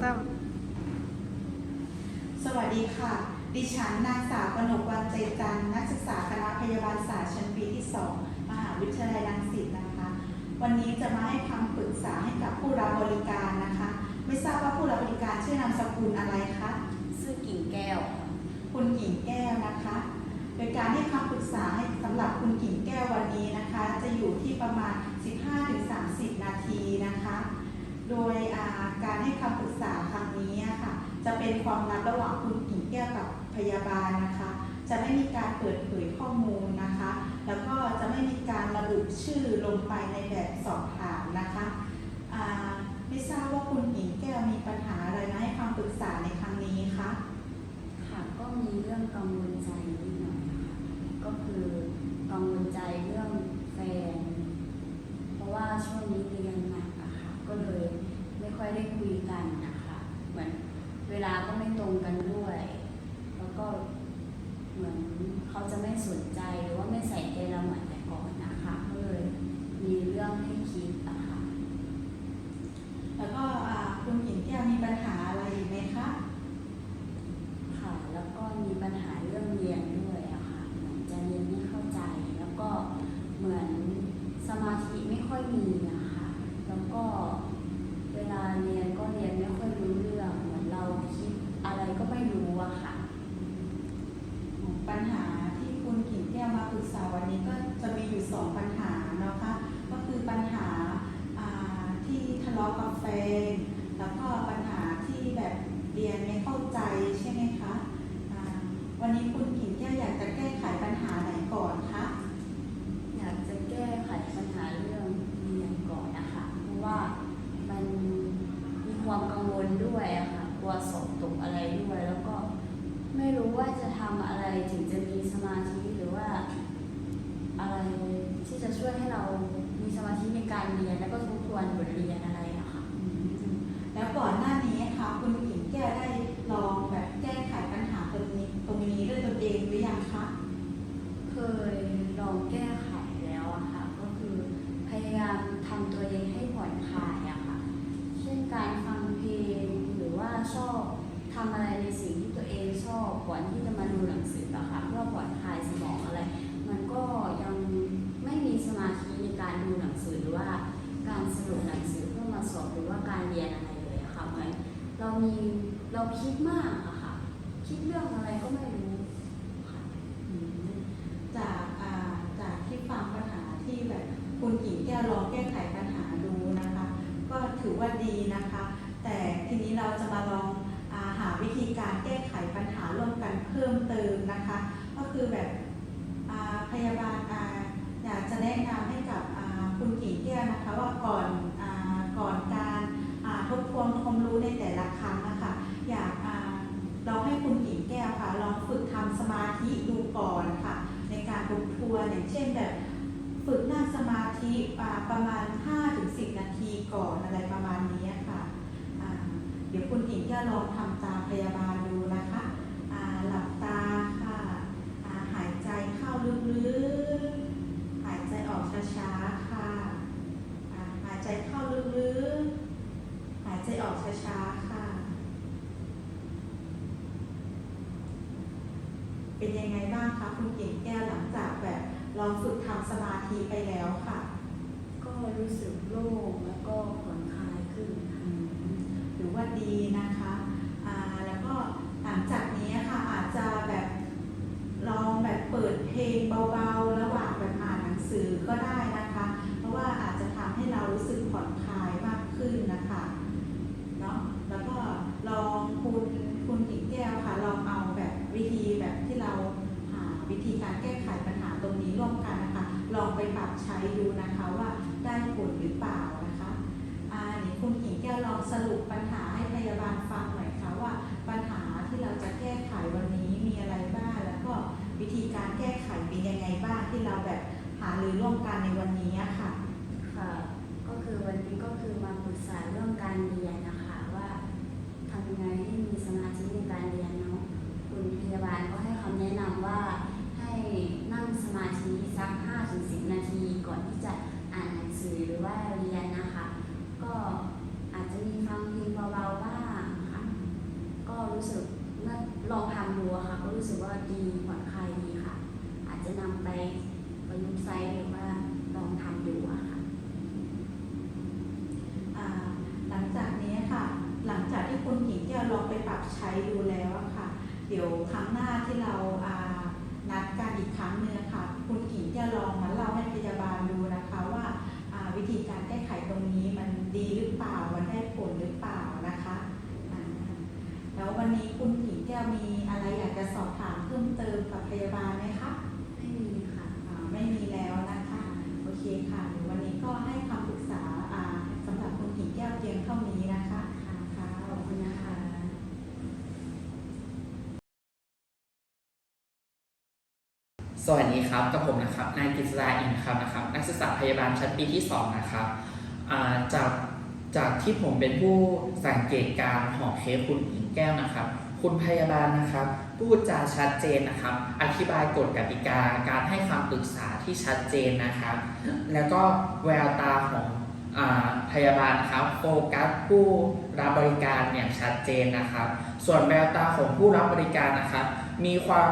สามสวัสดีค่ะ ดิฉันนางสาวกนกวันใจจันทร์นักศึกษาคณะพยาบาลศาสตร์ชั้นปีที่ 2 มหาวิทยาลัยรังสิตนะคะ วันนี้จะมาให้คำปรึกษาให้กับผู้รับบริการนะคะ ไม่ทราบว่าผู้รับบริการชื่อนามสกุลอะไรคะ ชื่อกิ่งแก้วค่ะคุณหญิงแก้วนะคะ โดยการให้คำปรึกษาให้สำหรับคุณหญิงแก้ววันนี้นะคะ จะอยู่ที่ประมาณ 15-30 นาทีนะคะ โดยการให้คำปรึกษาครั้งนี้ค่ะ จะเป็นความลับระหว่างคุณหญิงแก้วกับพยาบาลนะคะ จะไม่มีการเปิดเผยข้อมูลนะคะ แล้วก็จะไม่มีการระบุชื่อลงไปในแบบสอบถามนะคะ ไม่ทราบว่าคุณหญิงแก้วมีปัญหาอะไรมาให้คำปรึกษาในครั้งนี้คะ ค่ะ ก็มีเรื่องกังวลใจนิดหน่อยนะคะ ก็คือกังวลใจเรื่องแฟน เพราะว่าช่วงนี้เรียนหนักอะค่ะ ก็เลยไม่ค่อยได้คุยกันนะคะ เหมือนเว ลาก็ไม่ตรงกันด้วย แล้วก็เหมือนเขาจะไม่สนใจหรือว่าไม่ใส่ใจเราเหมือนแต่ก่อนนะคะก็เลยมีเรื่องให้คิดอะค่ะ แล้วก็อ่าคุณหญิงแก้วมีปัญหาอะไรอีกไหมคะ ค่ะ แล้วก็มีปัญหาเรื่องเรียนด้วยอะค่ะ เหมือนจะเรียนไม่เข้าใจ แล้วก็เหมือนสมาธิไม่ค่อยมีอะค่ะ แล้วก็เวลาเรียนก็เรียนไม่ค่อยรู้เรื่อง เหมือนเราคิดอะไรก็ไม่รู้อะค่ะ ปัญหาที่คุณหญิงแก้วมาปรึกษาวันนี้ก็จะมีอยู่สองปัญหาเนาะคะก็คือปัญหาอ่าที่ทะเลาะกับแฟนแล้วก็ปัญหาที่แบบเรียนไม่เข้าใจใช่ไหมคะอ่า วันนี้คุณหญิงแก้วอยากจะแก้ไขปัญหาไหนก่อนคะ อยากจะแก้ไขปัญหาเรื่องเรียนก่อนนะคะ เพราะว่ามันมีความกังวลด้วยอะค่ะ กลัวสอบตกอะไรด้วย แล้วก็ไม่รู้ว่าจะทำอะไรถึงจะมีสมาธิหรือว่า อะไรที่จะช่วยให้เรามีสมาธิในการเรียน แล้วก็ทบทวนบทเรียนอะไรอะค่ะ แล้วก่อนหน้านี้ค่ะคุณหญิงแก้วได้ลองแบบแก้ไขปัญหาตรงนี้ตรงนี้ด้วยตนเองหรือยังคะ เคยลองแก้ไขแล้วอะค่ะ ก็คือพยายามทำตัวเองให้ผ่อนคลายอะค่ะ เช่นการฟังเพลงหรือว่าชอบทำอะไรในสิ่งที่ตัวเองชอบก่อนที่จะมาดูหนังสืออะค่ะเพื่อผ่อนคลายสมองอะไร มันก็ยังไม่มีสมาธิในการดูหนังสือหรือว่าการสรุปหนัง สอเพื่อมาสอบหรือว่าการเรียนอะไรเลยอะค่ะเหมือนเรามีเราคิดมากอะค่ะ คิดเรื่องอะไรก็ไม่รู้ค่ะจากอ่าจากที่ฟังปัญหาที่แบบคุณหญิงแก้วลองแก้ไขปัญหาดูนะคะ ก็ถือว่าดีนะคะ แต่ทีนี้เราจะมาลองอาหาวิธีการแก้ไขปัญหาร่วมกันเพิ่มเติมนะคะ ก็คือแบบอ่าพยาบาลอาอยากจะแนะนำให้กับอ่าคุณหญิงแก้วนะคะว่าก่อน ฝึกทำสมาธิดูก่อนค่ะ ในการทบทวนอย่างเช่นแบบฝึกนั่งสมาธิประมาณ 5-10 นาทีก่อนอะไรประมาณนี้ค่ะเดี๋ยวคุณหญิงแก้วลองทำตามพยาบาลดูนะคะหลับตาค่ะาหายใจเข้าลึกๆ หายใจออกช้าๆ ค่ะหายใจเข้าลึกๆ หายใจออกช้าๆ ค่ะ เป็นยังไงบ้างคะคุณเก่งแก้วหลังจากแบบลองฝึกทำสมาธิไปแล้วค่ะ ก็รู้สึกโล่งแล้วก็ผ่อนคลายขึ้นค่ะถือว่าดีนะคะอ่าแล้วก็หลังจากนี้ค่ะอาจจะแบบลองแบบเปิดเพลงเบาๆ ระหว่างแบบอ่านหนังสือก็ได้นะคะ เพราะว่าอาจจะทำให้เรารู้สึกผ่อนคลายมากขึ้นนะคะเนาะแล้วก็ลองคุณคุณหญิงแก้วค่ะลองเอาแบบวิธีแบบที่ เราหาวิธีการแก้ไขปัญหาตรงนี้ร่วมกันนะคะ ลองไปปรับใช้ดูนะคะว่าได้ผลหรือเปล่านะคะอ่านี่คุณหญิงแก้วลองสรุปปัญหาให้พยาบาลฟังหน่อยค่ะว่าปัญหาที่เราจะแก้ไขวันนี้มีอะไรบ้าง แล้วก็วิธีการแก้ไขเป็นยังไงบ้างที่เราแบบหารือร่วมกันในวันนี้ค่ะ ค่ะ ก็คือวันนี้ก็คือมาปรึกษาเรื่องการเรียนนะคะว่าทำยังไงให้มีสมาธิในการเรียนเนาะคุณพยาบาลก็ให้คำแนะนำว่าให้นั่งสมาธิสัก5-10 นาทีก่อนที่จะ รู้สึกว่า ดีผ่อนคลายดีค่ะ อาจจะนำไปประยุกต์ใช้หรือว่าลองทำดูอะค่ะ อ่าหลังจากนี้ค่ะ หลังจากที่คุณหญิงแก้วลองไปปรับใช้ดูแล้วอะค่ะ เดี๋ยวครั้งหน้าที่เราอ่านัดกันอีกครั้งหนึงค่ะ คุณหญิงแก้วลองมาเล่าให้พยาบาลดูนะคะว่าอ่าวิธีการแก้ไขตรงนี้มันดีหรือเปล่ามันได้ผลหรือเปล่านะคะอ่าแล้ววันนี้คุณหญิงแก้วมีอะไรอยากจะสอบถามเพิ่มเติมกับพยาบาลไหมคะ ไม่มีค่ะ อ่าไม่มีแล้วนะคะ โอเคค่ะเดี๋ยววันนี้ก็ให้คำปรึกษาอ่าสำหรับคุณหญิงแก้วเพียงเท่านี้นะคะ ค่ะ ค่ะ ขอบคุณนะคะ สวัสดีครับ กับผมนะครับ นายกฤษดาอินคำนะครับ นักศึกษาพยาบาลชั้นปีที่ 2 นะครับจากจากที่ผมเป็นผู้สังเกตการหอเคสคุณหญิงแก้วนะครับ คุณพยาบาลนะครับ พูดจาชัดเจนนะครับ อธิบายกฎกติกา การให้คำปรึกษาที่ชัดเจนนะครับ แล้วก็แววตาของอพยาบาลนะครับโฟกัสผู้รับบริการอย่างชัดเจนนะครับ ส่วนแววตาของผู้รับบริการนะครับ มีความ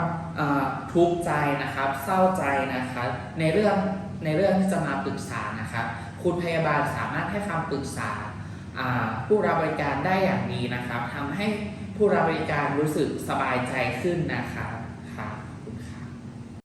ทุกข์ใจนะครับเศร้าใจนะครับในเรื่องในเรื่องที่จะมาปรึกษานะครับคุณพยาบาลสามารถให้คำปรึกษาอ่าผู้รับบริการได้อย่างดีนะครับทำให้ผู้รับบริการรู้สึกสบายใจขึ้นนะครับ